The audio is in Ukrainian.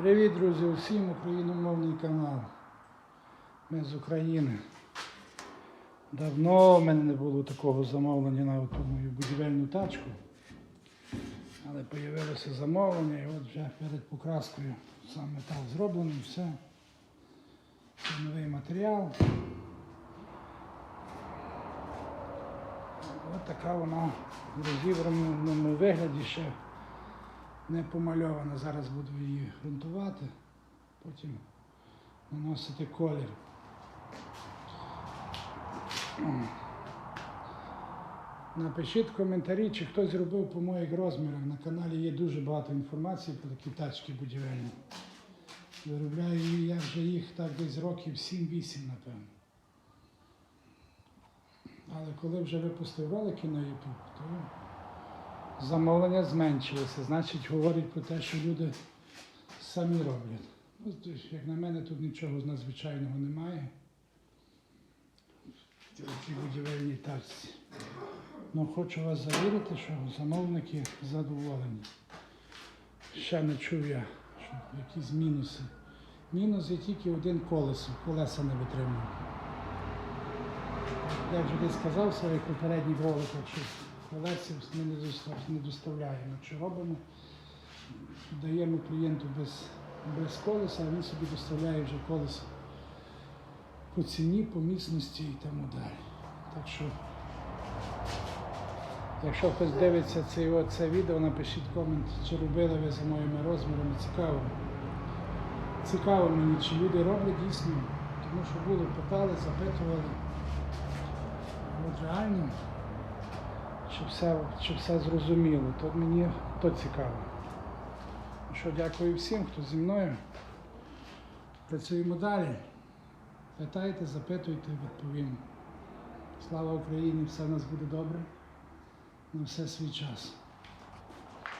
Привіт, друзі, усім україномовний канал. Ми з України. Давно в мене не було такого замовлення на ту мою будівельну тачку. Але з'явилося замовлення і от вже перед покраскою сам метал зроблений, все. Це новий матеріал. Ось така вона в розібраному вигляді ще не помальована. Зараз буду її ґрунтувати, потім наносити колір. Напишіть коментарі, чи хтось зробив по моїх розмірах. На каналі є дуже багато інформації про такі тачки будівельні. Виробляю я вже їх так десь років 7-8, напевно. Але коли вже випустив ролики на YouTube, то замовлення зменшилися. Значить, говорить про те, що люди самі роблять. Ну, як на мене, тут нічого надзвичайного немає. В цій будівельній тачці. Ну, хочу вас завірити, що замовники задоволені. Ще не чув я, що якісь мінуси. Мінус є тільки один колесо, колеса не витримують. Я вже десь сказав в своїх попередніх роликах, що колесів ми не доста- не доставляємо. Чи робимо, даємо клієнту без, без колеса, а він собі доставляє вже колесо по ціні, по міцності і тому далі. Так що, якщо хтось дивиться це, це відео, напишіть комент, чи робили ви за моїми розмірами. Цікаво. Цікаво мені, чи люди роблять дійсно, тому що були, питали, запитували. От реально, щоб все, чи все зрозуміло, то мені то цікаво. Ну Що, дякую всім, хто зі мною. Працюємо далі. Питайте, запитуйте, відповім. Слава Україні, все в нас буде добре. На все свій час.